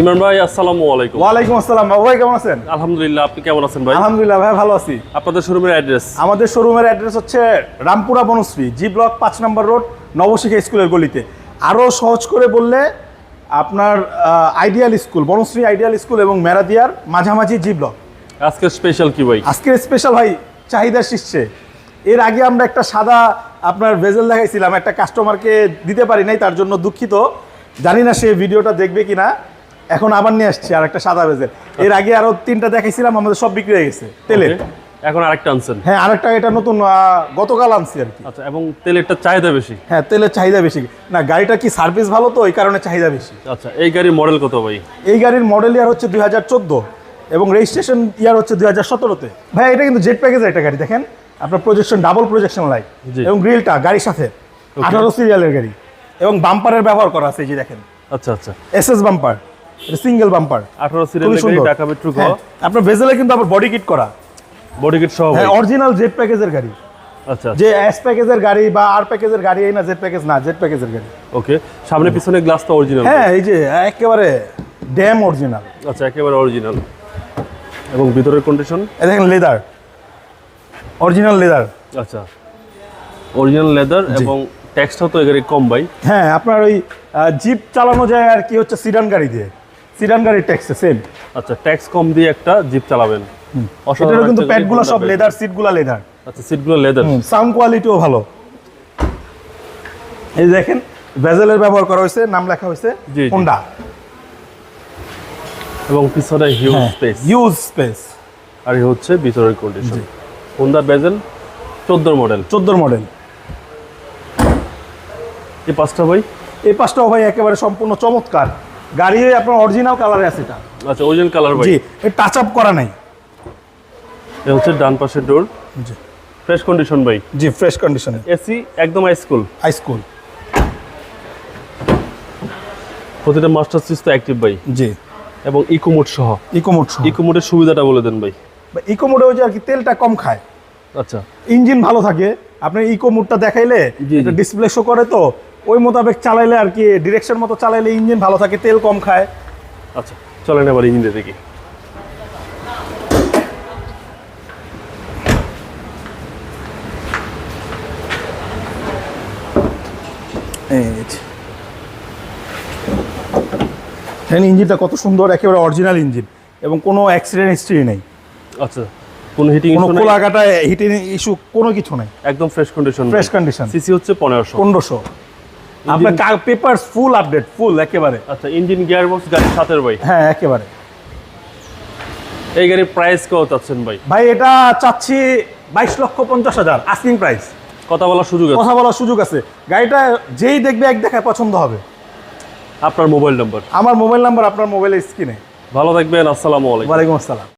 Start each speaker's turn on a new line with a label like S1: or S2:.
S1: ইমরান ভাই আসসালামু আলাইকুম।
S2: ওয়ালাইকুম আসসালাম বাবু ভাই কেমন আছেন?
S1: আলহামদুলিল্লাহ আপনি কেমন আছেন ভাই?
S2: আলহামদুলিল্লাহ ভাই ভালো আছি।
S1: আপনাদের শোরুমের অ্যাড্রেস
S2: আমাদের শোরুমের অ্যাড্রেস হচ্ছে রামপুরা বনশ্রী জি ব্লক পাঁচ নম্বর রোড নবশিখা স্কুলের গলিতে। আরও সহজ করে বললে আপনার ideal school Banasree ideal school এবং মেরাদিয়ার মাঝামাঝি জি ব্লক
S1: আজকের স্পেশাল কি ভাই?
S2: আজকে স্পেশাল ভাই চাহিদা শীর্ষে এর আগে আমরা একটা সাদা আপনার ভেজেল দেখাইছিলাম একটা কাস্টমারকে দিতে পারি নাই তার জন্য দুঃখিত। জানি না সে ভিডিওটা দেখবে কিনা। এখন আবার নিয়ে আসছি আর একটা সাদা ভেজেল এর আগে আরও তিনটা দেখাইছিলাম আমাদের সব বিক্রি হয়ে গেছে। তেলের।
S1: এখন আরেকটা আনছেন?
S2: হ্যাঁ আরেকটা এটা নতুন গতকাল আনছি আর কি।
S1: আচ্ছা এবং তেলেরটা চাহিদা বেশি?
S2: হ্যাঁ তেলের চাহিদা বেশি। না গাড়িটা কি সার্ভিস ভালো তো এই কারণে চাহিদা বেশি।
S1: আচ্ছা এই গাড়ির মডেল কত ভাই?
S2: এই গাড়ির মডেল ইয়ার হচ্ছে দুই হাজার চোদ্দ এবং রেজিস্ট্রেশন ইয়ার হচ্ছে দুই হাজার সতেরোতে। ভাই এটা কিন্তু জেট প্যাকেজের একটা গাড়ি দেখেন। আপনার প্রজেকশন ডাবল প্রজেকশন লাইট। এবং গ্রিলটা গাড়ির সাথে। আঠারো সিরিয়ালের গাড়ি। এবং বাম্পারের ব্যবহার করা আছে এই যে দেখেন।
S1: আচ্ছা আচ্ছা।
S2: এস এস বাম্পার এটা সিঙ্গেল বাম্পার
S1: আঠারো
S2: খুবই
S1: সিরিয়ালের গাড়ি ঢাকা মেট্রো
S2: হ্যাঁ, আপনার ভেজেলে কিন্তু আবার বডি কিট করা।
S1: বডি কিট সহ
S2: হ্যাঁ অরিজিনাল জেট প্যাকেজের গাড়ি।
S1: আচ্ছা
S2: যে এস প্যাকেজের গাড়ি বা আর প্যাকেজের গাড়ি এই না জেট প্যাকেজ না জেট প্যাকেজের গাড়ি।
S1: ওকে সামনে পিছনে গ্লাসটা অরিজিনাল
S2: হ্যাঁ এই যে একেবারে ড্যাম অরিজিনাল
S1: আচ্ছা একেবারে অরিজিনাল এবং ভিতরের কন্ডিশন
S2: এই দেখেন লেদার অরিজিনাল লেদার
S1: আচ্ছা অরিজিনাল লেদার এবং ট্যাক্সটাও তো এগারে কম ভাই।
S2: হ্যাঁ আপনার ওই জিপ চালানো যায় আর কি হচ্ছে সিডান গাড়ি দিয়ে। সিডান গাড়ির ট্যাক্সে সেম
S1: আচ্ছা ট্যাক্স কম দিয়ে একটা জিপ চালাবেন।
S2: এটারও কিন্তু প্যাডগুলো সব লেদার সিটগুলো লেদার।
S1: আচ্ছা সিটগুলো লেদার
S2: সাউন্ড কোয়ালিটিও ভালো। এই দেখেন ভেজেলের ব্যবহার করা হয়েছে নাম লেখা হয়েছে। হোন্ডা
S1: এবং পিছনে হিউজ। স্পেস
S2: ইউজ স্পেস
S1: আর হচ্ছে ভিতরের কন্ডিশন হোন্ডা বেজেল চোদ্দোর মডেল
S2: চোদ্দোর মডেল
S1: এই পাঁচটা ভাই?
S2: এই পাঁচটাও ভাই একেবারে সম্পূর্ণ চমৎকার। গাড়ি আপনার অরিজিনাল কালারে আছে এটা।
S1: আচ্ছা অরিজিনাল কালার ভাই।
S2: জি টাচ আপ করা নাই।
S1: এ হচ্ছে ডান পাশের ডোর
S2: জি।
S1: ফ্রেশ কন্ডিশন ভাই।
S2: জি ফ্রেশ কন্ডিশনে
S1: এসি একদম হাই স্কুল
S2: হাই স্কুল
S1: প্রতিটা মাস্টার সুইচ তো অ্যাক্টিভ ভাই।
S2: জি।
S1: এবং ইকোমোড সহ।
S2: ইকোমোড
S1: ইকোমোডের সুবিধাটা বলে দেন ভাই।
S2: ইকো মোডে ওই যে আর কি তেলটা কম খায়।
S1: আচ্ছা।
S2: ইঞ্জিন ভালো থাকে। আপনি ইকো মোডটা দেখাইলে এটা ডিসপ্লে শো করে তো। ওই মোতাবেক চালাইলে আর কি ডিরেকশন মতো চালাইলে ইঞ্জিন ভালো থাকে তেল কম খায়।
S1: আচ্ছা চলেন এবার ইঞ্জিন দেখি।
S2: ইঞ্জিনটা কত সুন্দর একেবারে অরিজিনাল ইঞ্জিন এবং কোনো অ্যাক্সিডেন্ট হিস্ট্রি নেই।
S1: আচ্ছা কোনো হিটিং
S2: কোনো কোলাঘাটা হিটিং ইস্যু কোনো কিছু নেই।
S1: একদম fresh condition
S2: fresh condition
S1: CC হচ্ছে পনেরোশো।
S2: পনেরোশো। আপনার কার পেপার ফুল আপডেট ফুল একেবারে।
S1: আচ্ছা ইঞ্জিন গিয়ার বক্স গাড়ির সাথের ভাই।
S2: হ্যাঁ একেবারে।
S1: এই গাড়ির প্রাইস কত চাচ্ছেন ভাই?
S2: ভাই এটা চাচ্ছি বাইশ লক্ষ পঞ্চাশ হাজার আস্কিং প্রাইস
S1: কথা বলার সুযোগ আছে?
S2: কথা বলার সুযোগ আছে। গাড়িটা যেই দেখবে এক দেখায় পছন্দ হবে।
S1: আপনার মোবাইল নাম্বার।
S2: আমার মোবাইল নাম্বার আপনার মোবাইলের স্ক্রিনে।
S1: ভালো থাকবেন আসসালামু আলাইকুম।
S2: ওয়ালাইকুম আসসালাম।